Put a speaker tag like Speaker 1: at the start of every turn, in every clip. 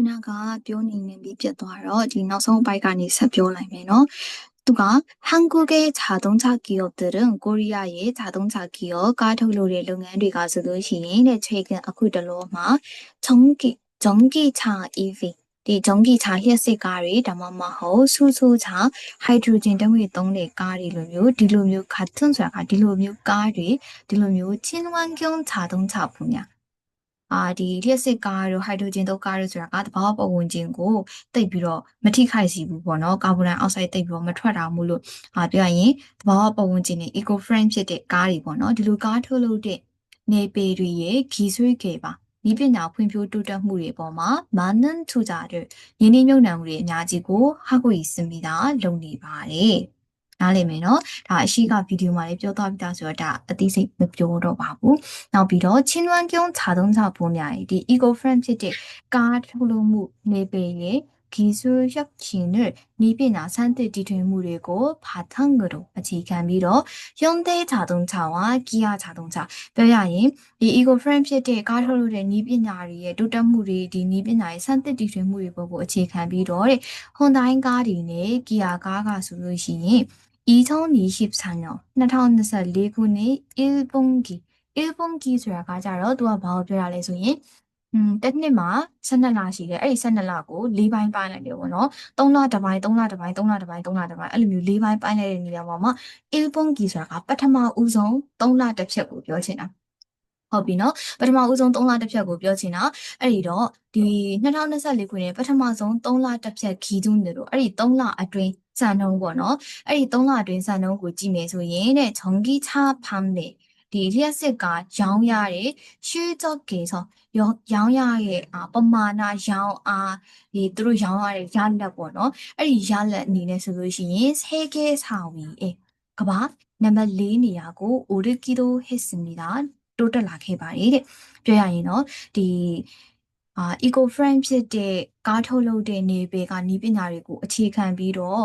Speaker 1: ခုနကပြောနေနေပြီးပြတ်သွားတော့ဒီနောက်ဆုံးအပိုင်းကနေဆက်ပြောနိုင်မယ်နော်သူကဟန်ကူရဲ့ဂျာတုံးချကီယောတရင်ကိုရီးယားရဲ့ဂျာတုံးချကီယောကားထုတ်လုပ်တဲ့လုပ်ငန်းတွေကဆိုလို့ရှိရင်တဲ့ချိန်ကအခုတလောမှာဂျုံကီဂျုံကီချာ EV ဒီဂျုံကီချာလျှက်စစ်ကားတွေဒါမှမဟုတ်ဆူဆူချာဟိုက်ဒရိုဂျင်ဓာတ်ငွေသုံးတဲ့ကားတွေလိုမျိုးဒီလိုမျိုးခါထွန်းဆိုတာကဒီလိုမျိုးကားတွေဒီလိုမျိုးချင်းဝမ်ကျုံဂျာတုံးချပူညာ အာဒီလျှက်စစ်ကားတို့ဟိုက်ဒရိုဂျင်တို့ကားတို့ဆိုတာကတဘာဝပတ်ဝန်းကျင်ကိုတိတ်ပြီးတော့မထိခိုက်စီဘူးပေါ့နော်ကာဗွန်ဒိုင်အောက်ဆိုက်တိတ်ပြီးတော့မထွက်တာမို့လို့အာပြောရရင်တဘာဝပတ်ဝန်းကျင်နဲ့ eco friend ဖြစ်တဲ့ကားတွေပေါ့နော်ဒီလိုကားထုတ်လုပ်တဲ့နေပေတွေရဲ့ခီးဆွေးကေပါဤပညာဖွံ့ဖြိုးတိုးတက်မှုတွေပေါ်မှာမာနန်ထူကြတဲ့ယင်းနှိမ့်မြုံနှံမှုတွေအများကြီးကိုဟာကိုရီစင်မီတာလုပ်နေပါတယ်။ နားလည်မယ်နော်။ဒါအရှိကဗီဒီယိုမှာလည်းပြောသွားပြီးသားဆိုတော့ဒါအသိစိတ်မပြောတော့ပါဘူး။နောက်ပြီးတော့ချင်းဝမ်ကျုံခြာသုံးခြာပုံများဒီ eco friend ဖြစ်တဲ့ကားထုတ်လုပ်မှုနေပေရဲ့기술혁신을 니비나 산뜻 뒤틀무리고 바탕으로အခြေခံပြီးတော့ 현대 자동차와 기아 자동차 뼈야인 이 이거 프렌ဖြစ်တဲ့ ကားထုတ်လုပ်တဲ့နီးပညာတွေရဲ့တိုးတက်မှုတွေဒီနီးပညာရဲ့စမ်းသစ်တည်ထွင်မှုတွေပေါ်ကိုအခြေခံပြီးတော့တဲ့ Hyundai ကားတွေနဲ့ Kia ကားကဆိုလို့ရှိရင် 2024년 2024ခုနှစ် 1분기 1분기ဆိုတာကကြတော့သူကဘာကိုပြောတာလဲဆိုရင်อืมတစ်နှစ်မှာ12လရှိတယ်အဲ့ဒီ12လကို၄ပိုင်းပိုင်းလိုက်တယ်ပေါ့နော်3လတစ်ပိုင်း3လတစ်ပိုင်း3လတစ်ပိုင်း3လတစ်ပိုင်းအဲ့လိုမျိုး၄ပိုင်းပိုင်းလိုက်တဲ့နေရာပေါ်မှာ1ပုံကြီးဆိုတာကပထမဦးဆုံး3လတစ်ဖြတ်ကိုပြောချင်တာဟုတ်ပြီနော်ပထမဦးဆုံး3လတစ်ဖြတ်ကိုပြောချင်တာအဲ့ဒီတော့ဒီ2024ခုနှစ်ပထမဆုံး3လတစ်ဖြတ်ခီးကျူးနေလို့အဲ့ဒီ3လအတွင်း စံနှုန်းပေါ့နော်အဲ့ဒီ၃လအတွင်းစံနှုန်းကိုကြည့်မယ်ဆိုရင်တဲ့ဂျုံကီချာဖမ်နေဒီလျှက်စစ်ကရောင်းရတဲ့ရှေးကြော့ကင်ဆိုရောင်းရရဲ့ပမာဏရောင်းအားဒီသူတို့ရောင်းရတဲ့ရလက်ပေါ့နော်အဲ့ဒီရလက်အနေနဲ့ဆိုလို့ရှိရင်ဆဲခဲစာဝီအဲကဘာနံပါတ်၄နေရာကိုအိုရကီတိုဟစ်စမီတာတိုးတက်လာခဲ့ပါတယ်တဲ့ပြောရရင်တော့ဒီအာ eco friend ဖြစ်တဲ့ကားထုတ်လုပ်တဲ့နေပေကနီးပညာတွေကိုအခြေခံပြီးတော့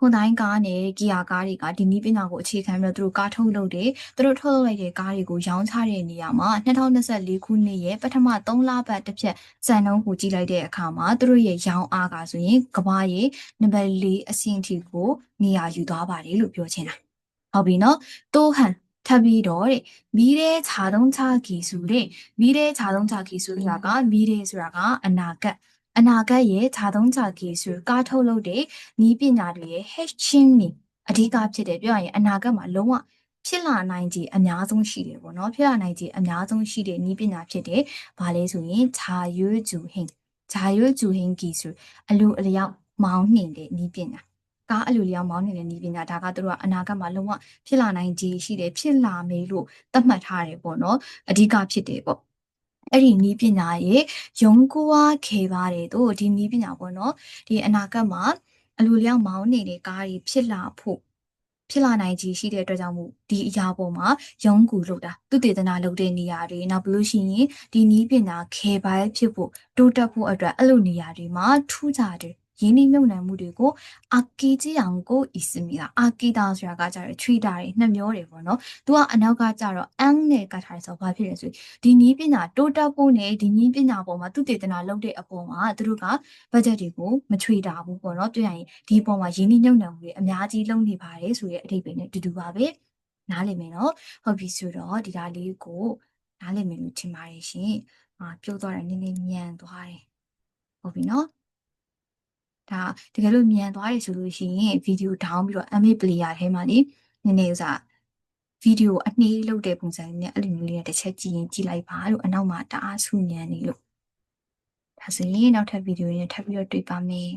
Speaker 1: ဟွန်ဒိုင်းကားနဲ့ဂီယာကားတွေကဒီနည်းပညာကိုအခြေခံပြီးတော့သူတို့ကားထုတ်လုပ်တယ်သူတို့ထုတ်လုပ်လိုက်တဲ့ကားတွေကိုရောင်းချတဲ့နေရာမှာ2024ခုနှစ်ရဲ့ပထမ3လပတ်တစ်ဖြတ်စံနှုန်းကိုကြည့်လိုက်တဲ့အခါမှာသူတို့ရဲ့ရောင်းအားကဆိုရင်ကဘာရဲ့နံပါတ်4အဆင့်ထိကိုနေရာယူသွားပါတယ်လို့ပြောချင်တာဟုတ်ပြီနော်တိုးဟန်ထပ်ပြီးတော့တဲ့မီးတဲ့ခြာတုံးချကီစုတဲ့မီးတဲ့ခြာတုံးချကီစုဆိုတာကမီးတဲ့ဆိုတာကအနာဂတ် အနာဂတ်ရဲ့ဂျာသုံးဂျာကီဆိုကားထုတ်လုပ်တဲ့နီးပညာတွေရဲ့ hashing နေအဓိကဖြစ်တယ်ပြောရရင်အနာဂတ်မှာလုံးဝဖြစ်လာနိုင်ခြေအများဆုံးရှိတယ်ပေါ့နော်ဖြစ်လာနိုင်ခြေအများဆုံးရှိတဲ့နီးပညာဖြစ်တယ်။ဘာလဲဆိုရင်ဂျာရွေးဂျူဟင်ဂျာရွေးဂျူဟင်ကီဆိုအလိုအလျောက်မောင်းနှင်တဲ့နီးပညာကားအလိုလျောက်မောင်းနေတဲ့နီးပညာဒါကတို့ကအနာဂတ်မှာလုံးဝဖြစ်လာနိုင်ခြေရှိတယ်ဖြစ်လာမယ်လို့သတ်မှတ်ထားတယ်ပေါ့နော်အဓိကဖြစ်တယ်ပေါ့ အဲ့ဒီနီးပညာရဲ့ယုံကိုဝါခေပါတယ်တို့ဒီနီးပညာပေါ့နော်ဒီအနာဂတ်မှာအလိုလျောက်မောင်းနေတဲ့ကားတွေဖြစ်လာဖို့ဖြစ်လာနိုင်ကြီးရှိတဲ့အတွက်ကြောင့်မို့ဒီအရာပေါ်မှာရုံးကူလုပ်တာသူတေသနာလုပ်တဲ့နေရာတွေနောက်ဘလို့ရှိရင်ဒီနီးပညာခေပိုင်းဖြစ်ဖို့တိုးတက်ဖို့အတွက်အဲ့လိုနေရာတွေမှာထူးခြားတယ် ရင်းနှီးမြှုပ်နှံမှုတွေကိုအာကီကြီးအောင်ကိုအစ်စမီလာအာကီတာဆိုတာကကြတော့ trigger တွေနှစ်မျိုးတွေပေါ့နော်။သူကအနောက်ကကြတော့ ang နဲ့ကထားဆိုဘာဖြစ်လဲဆိုဒီနီးပညာတိုးတက်ဖို့နဲ့ဒီနီးပညာပေါ်မှာသူတည်တနာလုပ်တဲ့အပေါ်မှာသူတို့က budget တွေကိုမချွေတာဘူးပေါ့နော်။ပြောရရင်ဒီပေါ်မှာရင်းနှီးမြှုပ်နှံမှုတွေအများကြီးလုပ်နေပါတယ်ဆိုတဲ့အဓိပ္ပာယ်နဲ့တူတူပါပဲ။နားလည်မယ်နော်။ဟုတ်ပြီဆိုတော့ဒီဒါလေးကိုနားလည်မယ်လို့ထင်ပါတယ်ရှင်။အာပြောသွားတယ်နည်းနည်းညံသွားတယ်။ဟုတ်ပြီနော်။ ဒါတကယ်လို့မြန်သွားတယ်ဆိုလို့ရှိရင်ဗီဒီယို down ပြီးတော့ MA player ထဲမှာနေနည်းနည်းဥစားဗီဒီယိုအနှေးလုပ်တဲ့ပုံစံနဲ့အဲ့လိုမျိုးလေးနဲ့တစ်ချက်ကြည့်ရင်ကြည့်လိုက်ပါလို့အနောက်မှာတအားဆူညံနေလို့ဒါဆိုရင်နောက်ထပ်ဗီဒီယိုနဲ့ထပ်ပြီးတော့တွေ့ပါမယ်